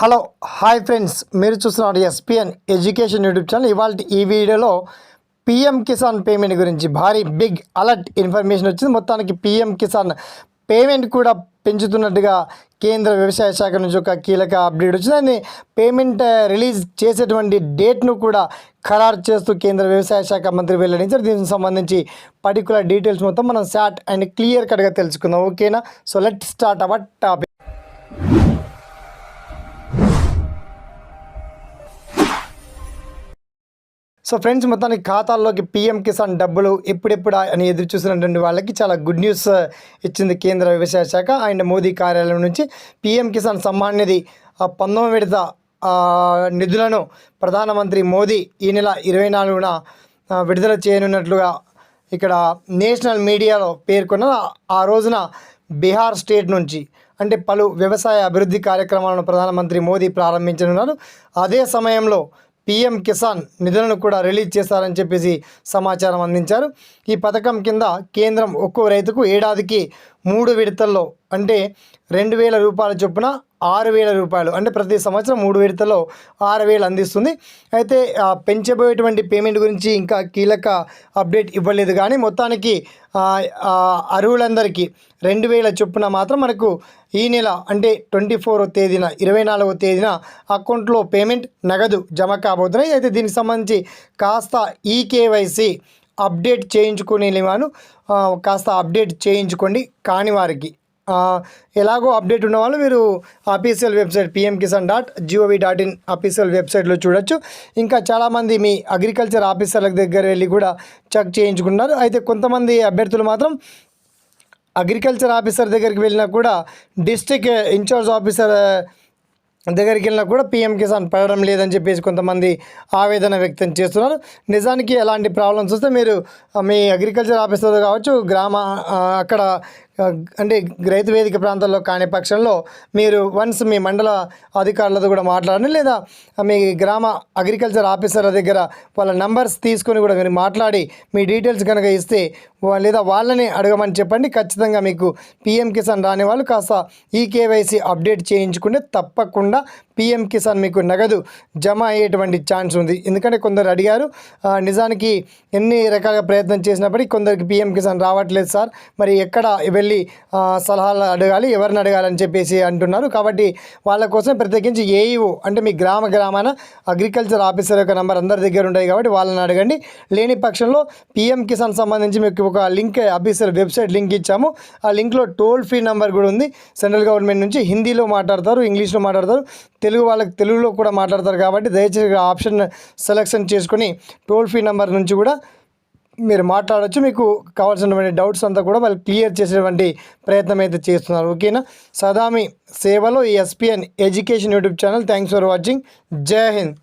Hello hi friends. మీరు చూస్తున్నారు SPN education YouTube channel. ఇవాళ ఈ వీడియోలో పిఎం కిసాన్ పేమెంట్ గురించి భారీ బిగ్ అలర్ట్ ఇన్ఫర్మేషన్ వచ్చింది. మొత్తానికి పిఎం కిసాన్ పేమెంట్ కూడా పెంచుతున్నట్టుగా కేంద్ర వ్యవసాయ శాఖ నుంచి ఒక కీలక అప్డేట్ వచ్చింది. దాన్ని పేమెంట్ రిలీజ్ చేసేటువంటి డేట్ను కూడా ఖరారు చేస్తూ కేంద్ర వ్యవసాయ శాఖ మంత్రి వెల్లడించారు. దీనికి సంబంధించి పర్టికులర్ డీటెయిల్స్ మొత్తం మనం శాట్ అండ్ క్లియర్ కట్గా తెలుసుకుందాం. ఓకేనా? So let start our topic so friends మొత్తానికి ఖాతాల్లోకి పీఎం కిసాన్ డబ్బులు ఎప్పుడెప్పుడు అని ఎదురు చూసినటువంటి వాళ్ళకి చాలా గుడ్ న్యూస్ uh, ఇచ్చింది కేంద్ర వ్యవసాయ శాఖ. అండ్ మోదీ కార్యాలయం నుంచి పీఎం కిసాన్ సమ్మాన్ నిధి పంతొమ్మిది విడత నిధులను ప్రధానమంత్రి మోదీ ఈ నెల ఇరవై నాలుగున విడుదల చేయనున్నట్లుగా ఇక్కడ నేషనల్ మీడియాలో పేర్కొన్న ఆ రోజున బీహార్ స్టేట్ నుంచి అంటే పలు వ్యవసాయ అభివృద్ధి కార్యక్రమాలను ప్రధానమంత్రి మోదీ ప్రారంభించనున్నారు. అదే సమయంలో పీఎం కిసాన్ నిధులను కూడా రిలీజ్ చేస్తారని చెప్పేసి సమాచారం అందించారు. ఈ పథకం కింద కేంద్రం ఒక్కో రైతుకు ఏడాదికి మూడు విడతల్లో అంటే రెండు వేల రూపాయల చొప్పున ఆరు వేల రూపాయలు. అంటే ప్రతి సంవత్సరం మూడు విడతలో ఆరు వేలు అందిస్తుంది. అయితే పెంచబోయేటువంటి పేమెంట్ గురించి ఇంకా కీలక అప్డేట్ ఇవ్వలేదు. కానీ మొత్తానికి అర్హులందరికీ రెండు వేల చొప్పున మాత్రం మనకు ఈ నెల అంటే ట్వంటీ ఫోర్ తేదీన ఇరవై నాలుగో తేదీన అకౌంట్లో పేమెంట్ నగదు జమ కాబోతున్నాయి. అయితే దీనికి సంబంధించి కాస్త ఈకేవైసీ అప్డేట్ చేయించుకునే కాస్త అప్డేట్ చేయించుకోండి కాని వారికి. ఎలాగో అప్డేట్ ఉన్న వాళ్ళు మీరు official website PM Kisan dot G O V dot in official వెబ్సైట్లో చూడొచ్చు. ఇంకా చాలామంది మీ అగ్రికల్చర్ ఆఫీసర్ల దగ్గర వెళ్ళి కూడా చెక్ చేయించుకున్నారు అయితే కొంతమంది అభ్యర్థులు మాత్రం అగ్రికల్చర్ ఆఫీసర్ దగ్గరికి వెళ్ళినా కూడా డిస్టిక్ ఇన్ఛార్జ్ ఆఫీసర్ దగ్గరికి వెళ్ళినా కూడా పిఎం కిసాన్ పడడం లేదని చెప్పేసి కొంతమంది ఆవేదన వ్యక్తం చేస్తున్నారు. నిజానికి ఎలాంటి ప్రాబ్లమ్స్ వస్తే మీరు మీ అగ్రికల్చర్ ఆఫీసర్ కావచ్చు గ్రామ అక్కడ అంటే రైతు వేదిక ప్రాంతాల్లో కాని పక్షంలో మీరు వన్స్ మీ మండల అధికారులతో కూడా మాట్లాడండి లేదా మీ గ్రామ అగ్రికల్చర్ ఆఫీసర్ల దగ్గర వాళ్ళ నంబర్స్ తీసుకొని కూడా మీరు మాట్లాడి మీ డీటెయిల్స్ కనుక ఇస్తే లేదా వాళ్ళని అడగమని చెప్పండి. ఖచ్చితంగా మీకు పిఎం కిసాన్ రాని వాళ్ళు కాస్త ఈ కేవైసీ అప్డేట్ చేయించుకుంటే తప్పకుండా పిఎం కిసాన్ మీకు నగదు జమ అయ్యేటువంటి ఛాన్స్ ఉంది. ఎందుకంటే కొందరు అడిగారు నిజానికి ఎన్ని రకాల ప్రయత్నం చేసినప్పటికీ కొందరికి పిఎం కిసాన్ రావట్లేదు సార్. మరి ఎక్కడ వెళ్ళి సలహాలు అడగాలి ఎవరిని అడగాలని చెప్పేసి అంటున్నారు. కాబట్టి వాళ్ళ కోసం ప్రత్యేకించి ఏఈఓ అంటే మీ గ్రామ గ్రామాన అగ్రికల్చర్ ఆఫీసర్ యొక్క నెంబర్ అందరి దగ్గర ఉంటాయి కాబట్టి వాళ్ళని అడగండి. లేని పక్షంలో పిఎం కిసాన్ సంబంధించి మీకు ఒక లింక్ ఆఫీసర్ వెబ్సైట్ లింక్ ఇచ్చాము. ఆ లింక్లో టోల్ ఫ్రీ నెంబర్ కూడా ఉంది. సెంట్రల్ గవర్నమెంట్ నుంచి హిందీలో మాట్లాడతారు ఇంగ్లీష్లో మాట్లాడతారు తెలుగు వాళ్ళకి తెలుగులో కూడా మాట్లాడతారు కాబట్టి దయచేసి ఆప్షన్ సెలెక్షన్ చేసుకొని టోల్ ఫ్రీ నెంబర్ నుంచి కూడా మీరు మాట్లాడవచ్చు మీకు కావాల్సినటువంటి డౌట్స్ అంతా కూడా వాళ్ళు క్లియర్ చేసేటువంటి ప్రయత్నం అయితే చేస్తున్నారు. ఓకేనా? సదామి సేవలో ఈ SPN education YouTube channel. Thanks for watching Jai Hind.